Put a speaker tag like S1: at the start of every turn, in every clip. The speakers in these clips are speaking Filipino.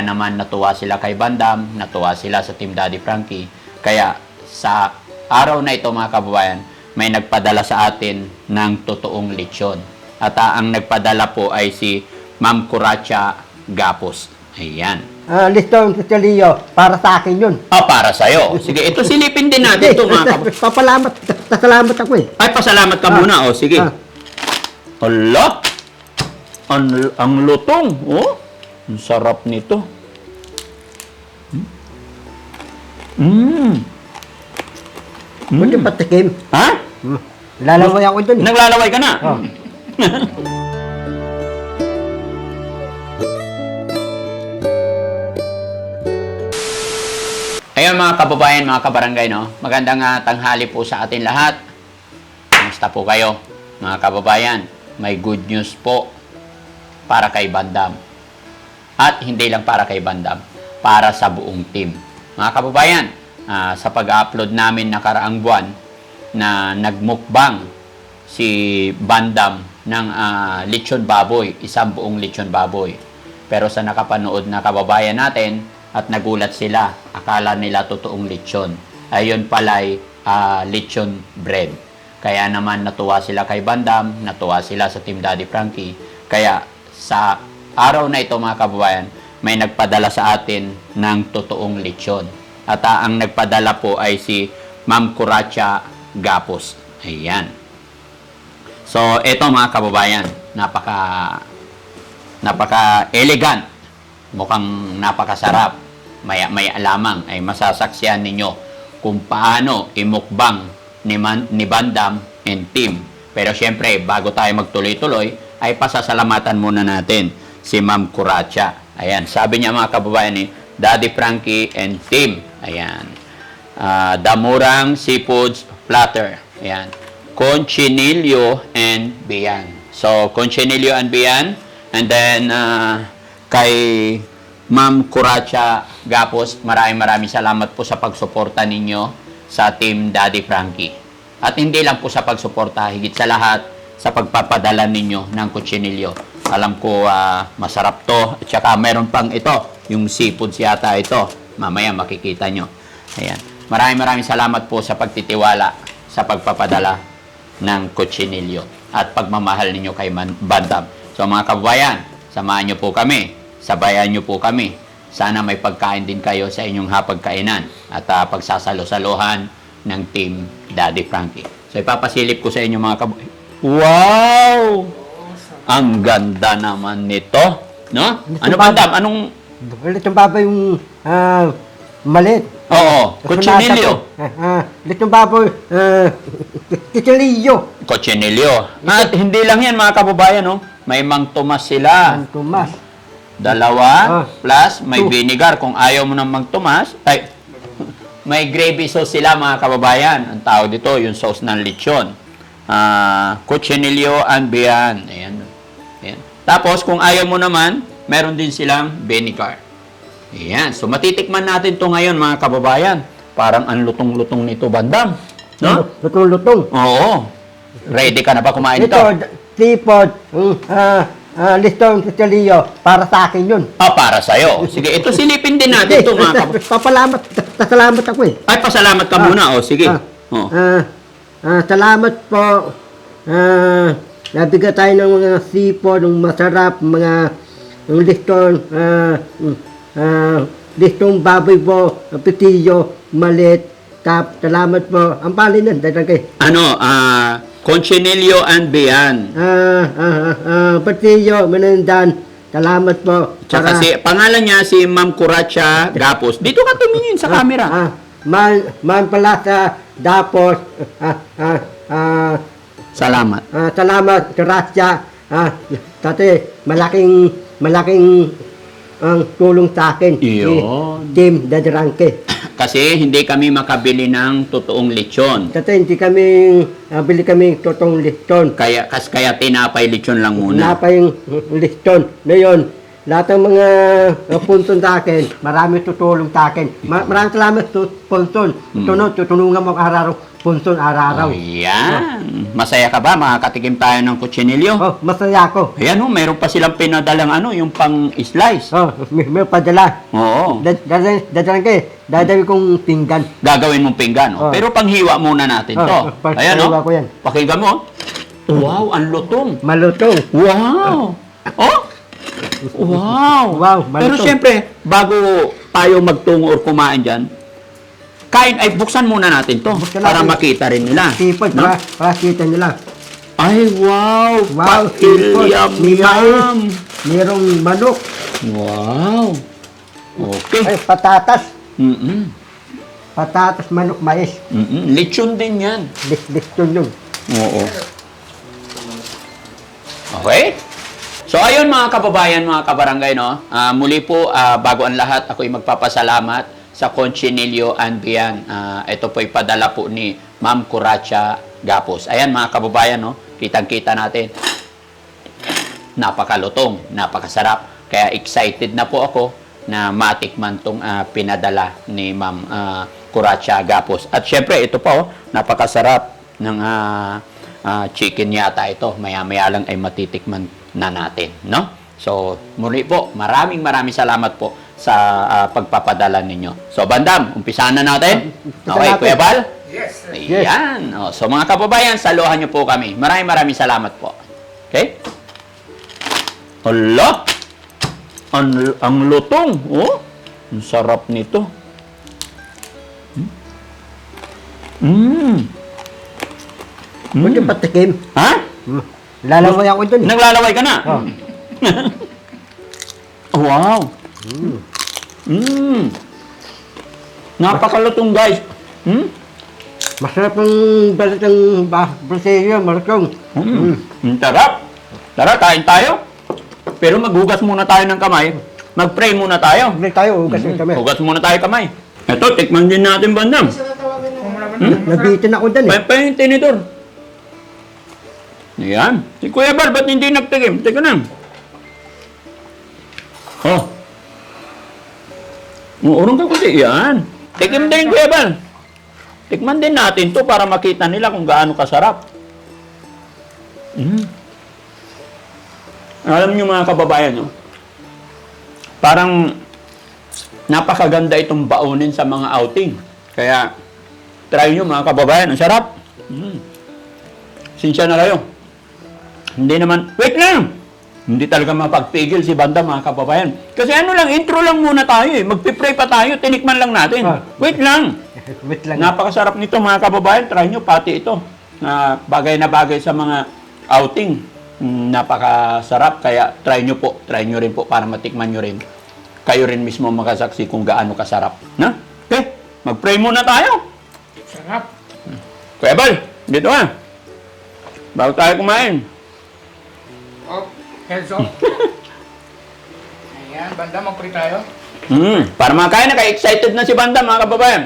S1: Kaya naman natuwa sila kay Bandam, natuwa sila sa Team Daddy Frankie. Kaya sa araw na ito mga kababayan, may nagpadala sa atin ng totoong lechon. At ah, ang nagpadala po ay si Ma'am Curacha Gapos. Ayan.
S2: Ah, listong Cecilio, para sa akin yun.
S1: Ah, para sa'yo. Sige, ito silipin din natin ito mga kababayan.
S2: Papalamat, pasalamat ako eh.
S1: Ay, pasalamat ka
S2: Ah.
S1: muna. O, sige.
S2: Ah.
S1: Hala! Ang, ang lutong. Oh, ang sarap nito. Mm.
S2: Buti patikim.
S1: Ha?
S2: Lalaway ako dun eh.
S1: Naglalaway ka na?
S2: Oh.
S1: Ayun mga kababayan, mga kabarangay, no? Magandang ah, tanghali po sa atin lahat. Kamusta po kayo, mga kababayan? May good news po para kay Bandam. At hindi lang para kay Bandam, para sa buong team. Mga kababayan, ah, sa pag-upload namin nakaraang buwan na nagmukbang si Bandam ng ah, lechon baboy, isang buong lechon baboy. Pero sa nakapanood na kababayan natin at nagulat sila, akala nila totoong lechon. Ayun pala'y ah, lechon bread. Kaya naman natuwa sila kay Bandam, natuwa sila sa Team Daddy Frankie. Kaya sa araw na ito mga kababayan, may nagpadala sa atin ng totoong lechon. At ah, ang nagpadala po ay si Ma'am Curacha Gapos. Ayan. So, ito mga kababayan, napaka napaka elegant. Mukhang napakasarap. Maya maya lamang ay masasaksihan ninyo kung paano imukbang ni, Man, ni Bandam and team. Pero syempre, bago tayo magtuloy-tuloy, ay pasasalamatan muna natin si Ma'am Curacha. Ayan, sabi niya mga kababayan ni Daddy Frankie and team. Ayan. Ah, Damurang Seafoods Platter. Ayan. Conchinilio and Bian. So, Conchinilio and Bian. And then, ah, kay Ma'am Curacha Gapos, maraming maraming salamat po sa pagsuporta ninyo sa Team Daddy Frankie. At hindi lang po sa pagsuporta, higit sa lahat, sa pagpapadala ninyo ng Conchinilio. Alam ko ah, masarap to. At saka meron pang ito, yung seafood yata ito. Mamaya makikita nyo. Ayan. Maraming maraming salamat po sa pagtitiwala sa pagpapadala ng kutsinilyo at pagmamahal ninyo kay Man- Bandam. So mga kababayan, samahan nyo po kami, sabayan nyo po kami. Sana may pagkain din kayo sa inyong hapagkainan at ah, pagsasalo-salohan ng Team Daddy Frankie. So ipapasilip ko sa inyo mga kababayan. Wow! Ang ganda naman nito. No? Ano Bandam? Anong...
S2: Litong baboy yung ah, maliit.
S1: Oo, kutsinilyo.
S2: Ah, ah, litong baboy, ah, Cecilio.
S1: Kutsinilyo. At hindi lang yan mga kababayan, no? May Mang Tomas sila.
S2: Ang tumas.
S1: Dalawa
S2: Ah.
S1: plus may
S2: Two.
S1: vinegar. Kung ayaw mo ng Mang Tomas, ay may gravy sauce sila mga kababayan. Ang tawag dito, yung sauce ng lechon. Ah, Cochinillo and Bian. Ayan. Tapos kung ayaw mo naman, meron din silang vinegar. Ayan. So matitikman natin to ngayon mga kababayan. Parang ang lutong-lutong nito bandam. No?
S2: Lutong-lutong.
S1: Oo. Ready ka na ba kumain
S2: Ito,
S1: ito?
S2: seafood, ah, ah, listong Cecilio, para sa akin yun.
S1: Ah, para sa'yo. Sige, ito silipin din natin ito mga kababayan.
S2: Papalamat, pasalamat ako eh.
S1: Ay, pasalamat ka muna. O, sige.
S2: Ah,
S1: Oh.
S2: ah, ah, salamat po. Ah, nabigyan tayo ng mga seafood, ng masarap, mga yung listong, ah, mm, ah, listong baboy po, pitilyo, malit, tap, salamat po. Ang pali nun, dalagay.
S1: Ano, ah, Conchinillo and Bian.
S2: Ah, ah, ah, ah, pitilyo, manandan, salamat po.
S1: Tsaka
S2: Para-
S1: si, pangalan niya si Ma'am Curacha Gapos. Dito ka tumingin sa camera.
S2: Ah, man, man pala sa Dapos, ah, ah, ah,
S1: Salamat.
S2: Ah, salamat, Gracia. Ah, dati malaking malaking ang tulong sa akin.
S1: Yun.
S2: Si Tim Dadrangke.
S1: Kasi hindi kami makabili ng totoong lechon.
S2: Dati hindi kami, ah, bili kami totong liston.
S1: Kaya, kas, kaya tinapay lechon lang muna.
S2: Pa yung liston. Ngayon, lahat ng mga uh, punson sa akin, marami tutulong sa akin. Ma- maraming salamat sa punson. Tunod, tutulungan mo ang araw punson araw-araw.
S1: Ayan. Masaya ka ba? Makakatikim tayo ng kutsinilyo.
S2: Oh, masaya ako.
S1: Ayan oh, meron pa silang pinadalang ano, yung pang-slice.
S2: Oh, may, may padala.
S1: Oo.
S2: Dad- Dadalan dadalan kayo. Dadali kong pinggan.
S1: Gagawin mong pinggan. Oh.
S2: Oh.
S1: Pero panghiwa muna natin
S2: Oh,
S1: to.
S2: oh,
S1: Ayan
S2: panghiwa
S1: oh.
S2: ko yan.
S1: Pakinggan mo. Wow, ang lutong.
S2: Malutong.
S1: Wow! Oh! Wow!
S2: Wow,
S1: Pero
S2: malutong.
S1: siyempre, bago tayo magtungo or kumain dyan, kain, ay buksan muna natin to
S2: Buksan
S1: para
S2: natin.
S1: makita rin nila.
S2: Sipon,
S1: No?
S2: para, para kita nila.
S1: Ay, wow!
S2: Wow,
S1: yam!
S2: Mayroong manok.
S1: Wow! Okay.
S2: Ay, patatas.
S1: Mm-mm.
S2: Patatas, manok, mais.
S1: Mm-mm. Lechon din yan.
S2: Dik-dik yun yun.
S1: Oo. Okay? So ayun mga kababayan, mga kabarangay, no? Ah, muli po, ah, bago ang lahat, ako'y magpapasalamat sa Conchinilio Beyond. Ah, ito po'y padala po ni Ma'am Curacha Gapos. Ayan mga kababayan, no? Kitang-kita natin. Napakalutong, napakasarap. Kaya excited na po ako na matikman tong ah, pinadala ni Ma'am ah, Curacha Gapos. At syempre, ito po, oh, napakasarap ng ah, ah, chicken yata ito. Maya-maya lang ay matitikman na natin, no? So, muli po, maraming maraming salamat po sa ah, pagpapadala ninyo. So, Bandam, umpisahan na natin. Okay,
S2: natin.
S1: Kuya Bal?
S3: Yes, sir.
S2: Yes.
S1: Ayan. O, so, mga kababayan, saluhan niyo po kami. Maraming maraming salamat po. Okay? Hala! Ang, ang lutong. Oh, ang sarap nito. Mm.
S2: Pwede patikim.
S1: Ha?
S2: Hmm. Lalaway ako dun.
S1: Naglalaway ka na?
S2: Oh.
S1: wow. Mm. Napakalutong, guys. Hmm?
S2: Masarap ang balat ng bah- Brasilia.
S1: Mm. Mm. Sarap. Tara, kain tayo. Pero maghugas muna tayo ng kamay. Mag-pray muna tayo.
S2: Hindi tayo, ugas mm. kami.
S1: Hugas muna tayo kamay. Ito, tikman din natin bandam.
S3: Hmm?
S2: Nabitin ako dun eh.
S1: Pa pa yung tinidor. Ayan. Si Kuya Bal, ba't hindi nagtikim? Teka na. Oh. Uurong ka kasi. Yan. Tikim din, Kuya Bal. Tikman din natin to para makita nila kung gaano kasarap. Mm. Alam niyo mga kababayan, no? parang napakaganda itong baunin sa mga outing. Kaya, try nyo mga kababayan. Ang sarap. Mm. Sinsya na kayo. Hindi naman, wait lang! Hindi talaga mapagpigil si Banda mga kababayan. Kasi ano lang, intro lang muna tayo eh. Magpipray pa tayo, tinikman lang natin.
S2: Ah.
S1: Wait lang!
S2: Wait lang.
S1: Napakasarap nito mga kababayan. Try nyo pati ito. Na bagay na bagay sa mga outing. Mm, napakasarap. Kaya try nyo po. Try nyo rin po para matikman nyo rin. Kayo rin mismo makasaksi kung gaano kasarap. Na? Okay, mag-pray muna tayo.
S3: Sarap.
S1: Kuya Bal, dito ka. Bago tayo kumain.
S3: Oh, heads up. Ayan, banda, mag-pray tayo.
S1: Mm, para makain, naka-excited na si Banda mga kababayan.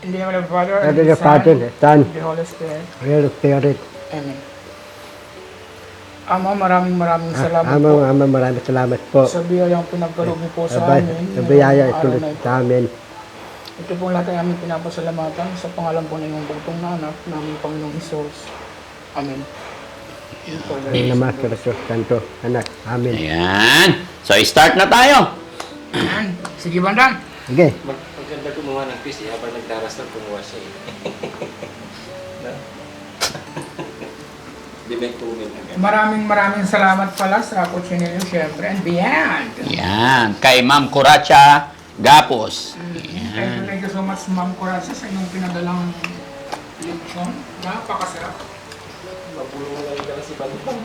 S3: In the name of the Father, and
S2: the
S3: the
S2: Father,
S3: Son,
S2: the Son,
S3: the Holy Spirit.
S2: Real Spirit.
S3: Amen. Ama, maraming maraming salamat
S2: Ama,
S3: po
S2: ama, maraming salamat po.
S3: sa biyayang pinagkaloob niyo po sa
S2: Abay,
S3: amin.
S2: sa biyaya
S3: ngayong
S2: ito
S3: araw na ito.
S2: sa amin.
S3: Ito pong lahat ay aming pinapasalamatan sa pangalan po ng iyong bugtong na anak na aming Panginoong Isos. Amen.
S2: Ang naman sa Rasul Santo, anak. Amen.
S1: Ayan. So, start na tayo.
S3: Ayan. Sige, bandang.
S2: Sige.
S4: Mag maganda kumuha ng quiz eh, habang nagdaras ng kumuha siya eh.
S3: Maraming maraming salamat pala sa Cochinillo, syempre, and beyond.
S1: Ayan. Kay Ma'am Curacha Gapos.
S3: Thank you, thank you so much, Ma'am Corazza, sa inyong pinadalang lechon. Napakasarap.
S4: Mapulungan lang yung si Bandang.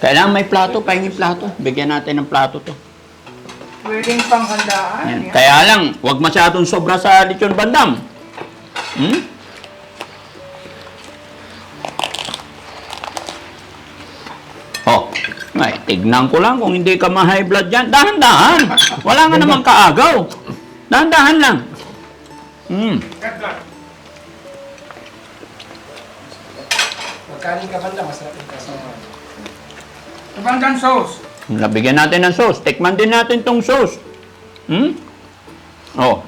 S1: Kailangan may plato, pahingin plato. Bigyan natin ng plato to.
S3: Pwedeng panghandaan.
S1: Ayan.
S3: Yan.
S1: Kaya lang, huwag masyadong sobra sa lechon bandam. Hmm? Oh, ay, tignan ko lang kung hindi ka ma-high blood dyan. Dahan-dahan. Wala nga namang kaagaw. Dahan-dahan lang.
S3: Red blood.
S4: Pagkaling ka banda, masarap yung kasama.
S3: Abandon sauce.
S1: Nabigyan natin ng sauce. Tikman din natin tong sauce. Hmm? Oh.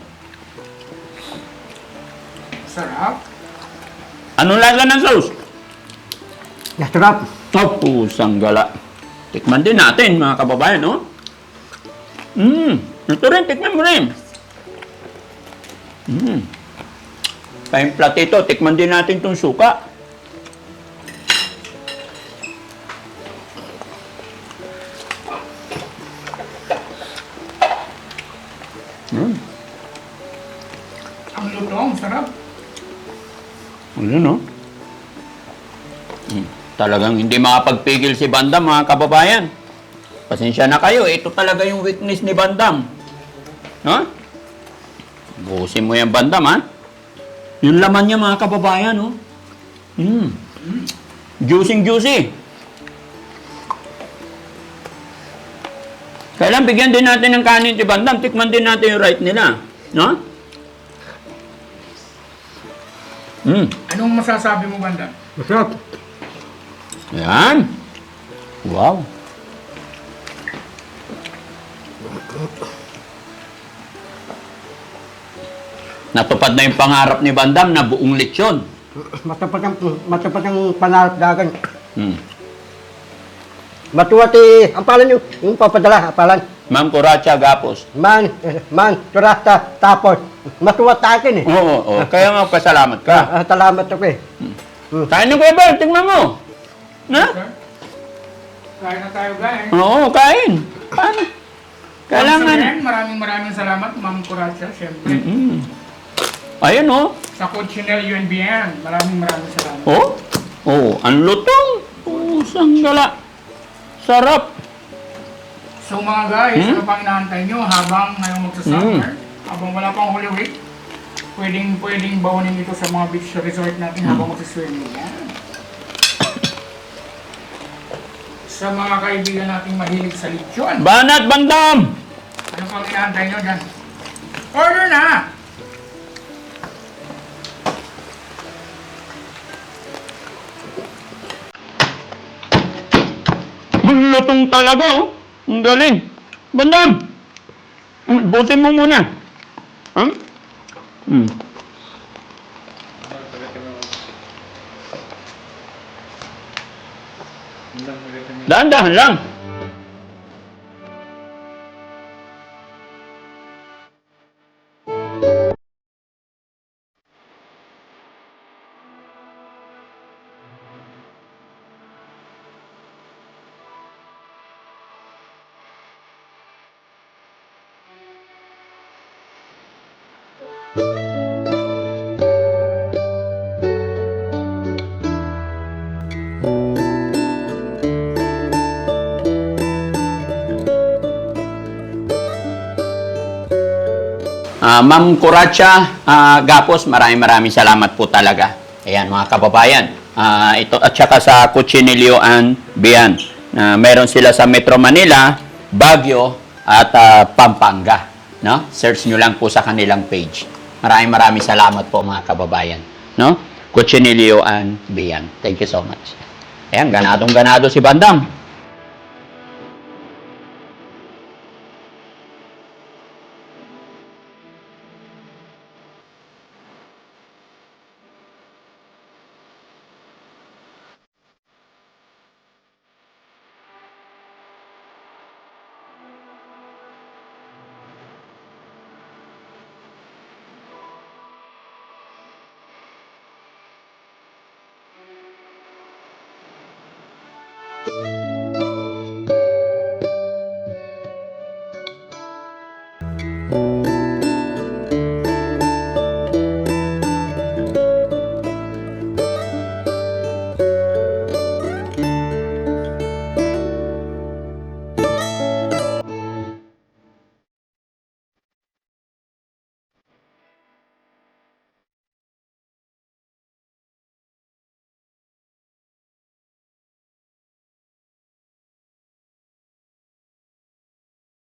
S3: Sarap.
S1: Anong lasa ng sauce?
S2: Nasarap.
S1: Tapusang gala. Tikman din natin, mga kababayan, no? Mmm. Ito rin, tikman mo rin. Mmm. Tayong platito, tikman din natin itong suka. Mm.
S3: Ang lutong, sarap.
S1: Ano, no? Mm. Talagang hindi makapagpigil si Bandam, mga kababayan. Pasensya na kayo, ito talaga yung weakness ni Bandam. No? Buhusin mo yung Bandam, ha? Yung laman niya, mga kababayan, no? Mm. Juicing juicy. Kailan bigyan din natin ng kanin si Bandam, tikman din natin yung right nila. No? Mm.
S3: Anong masasabi mo, Banda?
S2: Masarap.
S1: Yan. Wow. Natupad na yung pangarap ni Bandam na buong lechon.
S2: Matapat ang, matapat ang pangarap dagan.
S1: Hmm.
S2: Matuwat eh, ang palan yung, yung papadala, ang palan.
S1: Ma'am Coracha Gapos.
S2: Man, man, turasta, tapos. Matuwat sa akin eh.
S1: Oo, oo. Kaya nga pasalamat ka.
S2: Ah, salamat ako eh.
S1: Kain ng kuya Bert, tingnan mo. Na?
S3: Kain na tayo, guys.
S1: Oo, kain. Paano? Kailangan.
S3: Maraming maraming salamat, Ma'am Coracha, syempre.
S1: Mm. Ayun, oh.
S3: Sa Cochinel UNBN, maraming maraming salamat.
S1: Oh. Oh, ang lutong. Oh, sanggala. Sarap.
S3: So mga guys,
S1: Hmm?
S3: ano pang inaantay nyo habang ngayong magsa-summer, habang wala pang Holy Week, pwedeng, pwedeng bawanin ito sa mga beach resort natin habang magsiswimming. Yan. Sa mga kaibigan nating mahilig sa lechon,
S1: Banat Bandam!
S3: ano pang inaantay nyo dyan? Order na!
S1: Lutong talaga, oh. Ang galing. Bandam! Mm, Butin mo muna. Ha? Hmm? Dahan-dahan lang. Ah, Ma'am Curacha ah, Gapos, maraming maraming salamat po talaga. Ayan mga kababayan. Ah, ito at saka sa Cuchinilio and Bian. na meron sila sa Metro Manila, Baguio at ah, Pampanga. No? Search nyo lang po sa kanilang page. Maraming maraming salamat po mga kababayan. No? Cuchinilio and Bian. Thank you so much. Ayan, ganadong ganado si Bandam. Thank you.